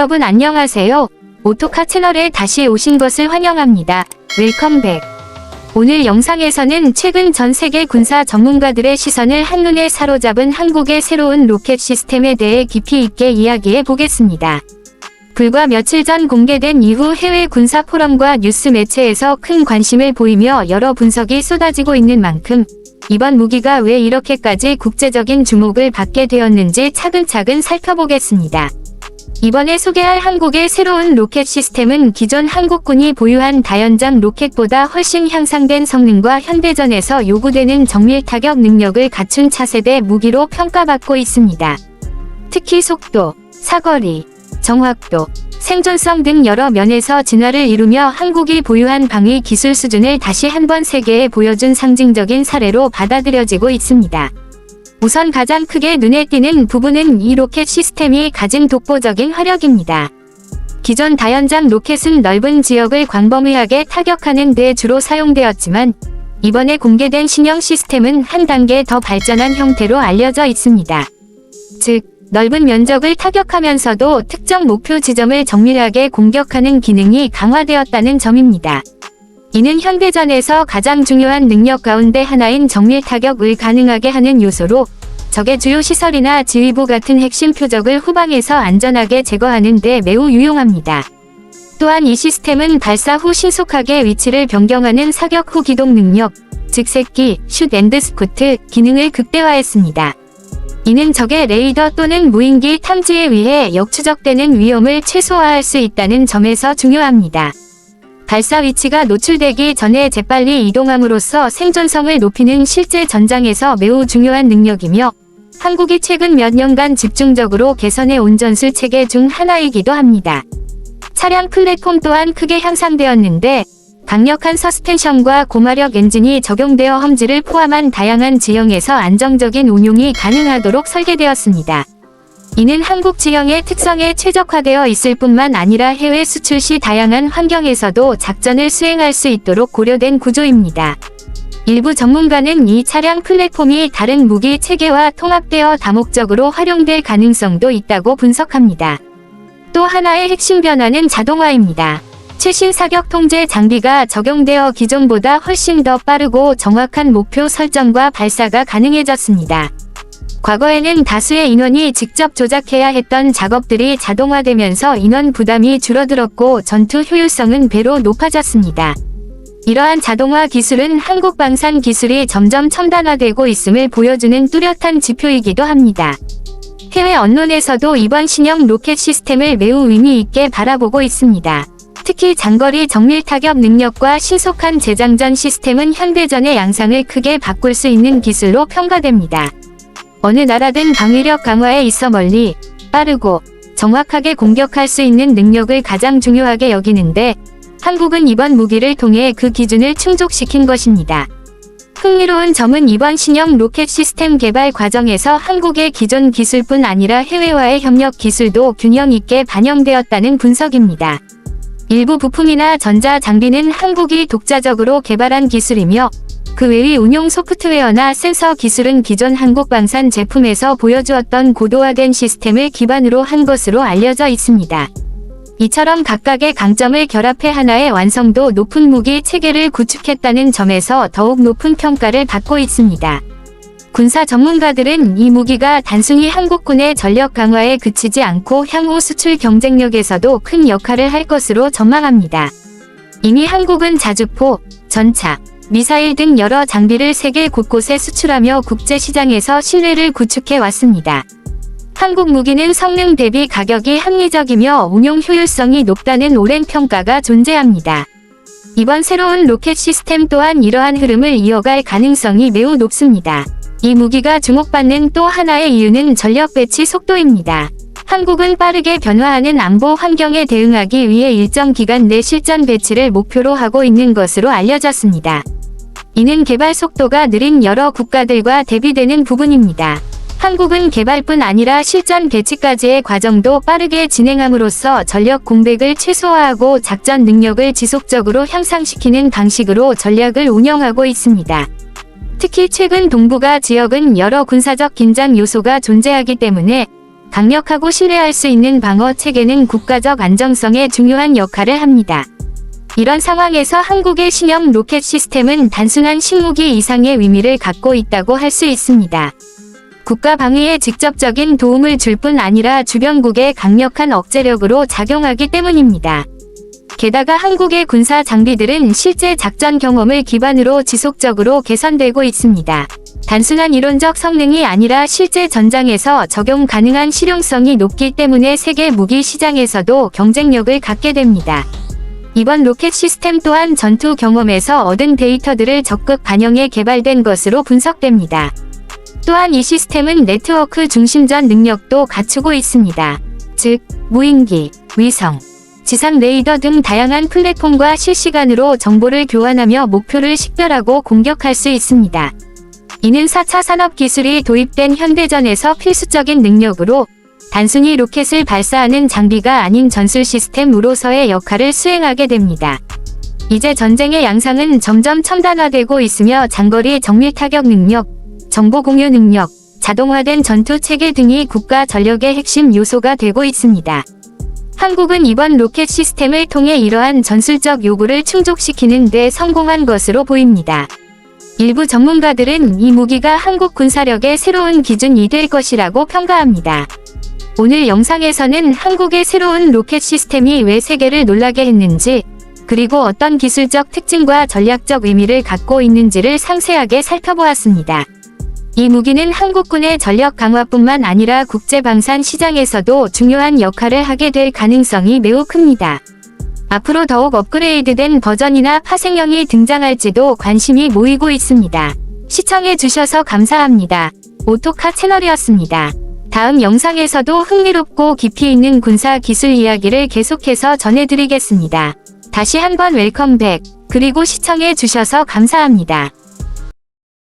여러분 안녕하세요. 오토카 채널에 다시 오신 것을 환영합니다. 웰컴백. 오늘 영상에서는 최근 전 세계 군사 전문가들의 시선을 한눈에 사로잡은 한국의 새로운 로켓 시스템에 대해 깊이 있게 이야기해 보겠습니다. 불과 며칠 전 공개된 이후 해외 군사 포럼과 뉴스 매체에서 큰 관심을 보이며 여러 분석이 쏟아지고 있는 만큼 이번 무기가 왜 이렇게까지 국제적인 주목을 받게 되었는지 차근차근 살펴보겠습니다. 이번에 소개할 한국의 새로운 로켓 시스템은 기존 한국군이 보유한 다연장 로켓보다 훨씬 향상된 성능과 현대전에서 요구되는 정밀 타격 능력을 갖춘 차세대 무기로 평가받고 있습니다. 특히 속도, 사거리, 정확도, 생존성 등 여러 면에서 진화를 이루며 한국이 보유한 방위 기술 수준을 다시 한번 세계에 보여준 상징적인 사례로 받아들여지고 있습니다. 우선 가장 크게 눈에 띄는 부분은 이 로켓 시스템이 가진 독보적인 화력입니다. 기존 다연장 로켓은 넓은 지역을 광범위하게 타격하는 데 주로 사용되었지만 이번에 공개된 신형 시스템은 한 단계 더 발전한 형태로 알려져 있습니다. 즉, 넓은 면적을 타격하면서도 특정 목표 지점을 정밀하게 공격하는 기능이 강화되었다는 점입니다. 이는 현대전에서 가장 중요한 능력 가운데 하나인 정밀 타격을 가능하게 하는 요소로 적의 주요 시설이나 지휘부 같은 핵심 표적을 후방에서 안전하게 제거하는 데 매우 유용합니다. 또한 이 시스템은 발사 후 신속하게 위치를 변경하는 사격 후 기동 능력, 즉 새끼, 슛 앤드 스쿠트 기능을 극대화했습니다. 이는 적의 레이더 또는 무인기 탐지에 의해 역추적되는 위험을 최소화할 수 있다는 점에서 중요합니다. 발사 위치가 노출되기 전에 재빨리 이동함으로써 생존성을 높이는 실제 전장에서 매우 중요한 능력이며 한국이 최근 몇 년간 집중적으로 개선해 온 전술 체계 중 하나이기도 합니다. 차량 플랫폼 또한 크게 향상되었는데 강력한 서스펜션과 고마력 엔진이 적용되어 험지를 포함한 다양한 지형에서 안정적인 운용이 가능하도록 설계되었습니다. 이는 한국 지형의 특성에 최적화되어 있을 뿐만 아니라 해외 수출 시 다양한 환경에서도 작전을 수행할 수 있도록 고려된 구조입니다. 일부 전문가는 이 차량 플랫폼이 다른 무기 체계와 통합되어 다목적으로 활용될 가능성도 있다고 분석합니다. 또 하나의 핵심 변화는 자동화입니다. 최신 사격 통제 장비가 적용되어 기존보다 훨씬 더 빠르고 정확한 목표 설정과 발사가 가능해졌습니다. 과거에는 다수의 인원이 직접 조작해야 했던 작업들이 자동화되면서 인원 부담이 줄어들었고 전투 효율성은 배로 높아졌습니다. 이러한 자동화 기술은 한국 방산 기술이 점점 첨단화되고 있음을 보여주는 뚜렷한 지표이기도 합니다. 해외 언론에서도 이번 신형 로켓 시스템을 매우 의미 있게 바라보고 있습니다. 특히 장거리 정밀 타격 능력과 신속한 재장전 시스템은 현대전의 양상을 크게 바꿀 수 있는 기술로 평가됩니다. 어느 나라든 방위력 강화에 있어 멀리, 빠르고, 정확하게 공격할 수 있는 능력을 가장 중요하게 여기는데, 한국은 이번 무기를 통해 그 기준을 충족시킨 것입니다. 흥미로운 점은 이번 신형 로켓 시스템 개발 과정에서 한국의 기존 기술뿐 아니라 해외와의 협력 기술도 균형 있게 반영되었다는 분석입니다. 일부 부품이나 전자 장비는 한국이 독자적으로 개발한 기술이며 그 외의 운용 소프트웨어나 센서 기술은 기존 한국 방산 제품에서 보여주었던 고도화된 시스템을 기반으로 한 것으로 알려져 있습니다. 이처럼 각각의 강점을 결합해 하나의 완성도 높은 무기 체계를 구축했다는 점에서 더욱 높은 평가를 받고 있습니다. 군사 전문가들은 이 무기가 단순히 한국군의 전력 강화에 그치지 않고 향후 수출 경쟁력에서도 큰 역할을 할 것으로 전망합니다. 이미 한국은 자주포, 전차, 미사일 등 여러 장비를 세계 곳곳에 수출하며 국제 시장에서 신뢰를 구축해 왔습니다. 한국 무기는 성능 대비 가격이 합리적이며 운용 효율성이 높다는 오랜 평가가 존재합니다. 이번 새로운 로켓 시스템 또한 이러한 흐름을 이어갈 가능성이 매우 높습니다. 이 무기가 주목받는 또 하나의 이유는 전력 배치 속도입니다. 한국은 빠르게 변화하는 안보 환경에 대응하기 위해 일정 기간 내 실전 배치를 목표로 하고 있는 것으로 알려졌습니다. 이는 개발 속도가 느린 여러 국가들과 대비되는 부분입니다. 한국은 개발뿐 아니라 실전 배치까지의 과정도 빠르게 진행함으로써 전력 공백을 최소화하고 작전 능력을 지속적으로 향상시키는 방식으로 전략을 운영하고 있습니다. 특히 최근 동북아 지역은 여러 군사적 긴장 요소가 존재하기 때문에 강력하고 신뢰할 수 있는 방어 체계는 국가적 안정성에 중요한 역할을 합니다. 이런 상황에서 한국의 신형 로켓 시스템은 단순한 신무기 이상의 의미를 갖고 있다고 할 수 있습니다. 국가 방위에 직접적인 도움을 줄 뿐 아니라 주변국의 강력한 억제력으로 작용하기 때문입니다. 게다가 한국의 군사 장비들은 실제 작전 경험을 기반으로 지속적으로 개선되고 있습니다. 단순한 이론적 성능이 아니라 실제 전장에서 적용 가능한 실용성이 높기 때문에 세계 무기 시장에서도 경쟁력을 갖게 됩니다. 이번 로켓 시스템 또한 전투 경험에서 얻은 데이터들을 적극 반영해 개발된 것으로 분석됩니다. 또한 이 시스템은 네트워크 중심전 능력도 갖추고 있습니다. 즉, 무인기, 위성, 지상 레이더 등 다양한 플랫폼과 실시간으로 정보를 교환하며 목표를 식별하고 공격할 수 있습니다. 이는 4차 산업 기술이 도입된 현대전에서 필수적인 능력으로 단순히 로켓을 발사하는 장비가 아닌 전술 시스템으로서의 역할을 수행하게 됩니다. 이제 전쟁의 양상은 점점 첨단화되고 있으며 장거리 정밀 타격 능력, 정보 공유 능력, 자동화된 전투 체계 등이 국가 전력의 핵심 요소가 되고 있습니다. 한국은 이번 로켓 시스템을 통해 이러한 전술적 요구를 충족시키는 데 성공한 것으로 보입니다. 일부 전문가들은 이 무기가 한국 군사력의 새로운 기준이 될 것이라고 평가합니다. 오늘 영상에서는 한국의 새로운 로켓 시스템이 왜 세계를 놀라게 했는지, 그리고 어떤 기술적 특징과 전략적 의미를 갖고 있는지를 상세하게 살펴보았습니다. 이 무기는 한국군의 전력 강화뿐만 아니라 국제 방산 시장에서도 중요한 역할을 하게 될 가능성이 매우 큽니다. 앞으로 더욱 업그레이드된 버전이나 파생형이 등장할지도 관심이 모이고 있습니다. 시청해주셔서 감사합니다. 오토카 채널이었습니다. 다음 영상에서도 흥미롭고 깊이 있는 군사 기술 이야기를 계속해서 전해드리겠습니다. 다시 한번 웰컴백, 그리고 시청해 주셔서 감사합니다.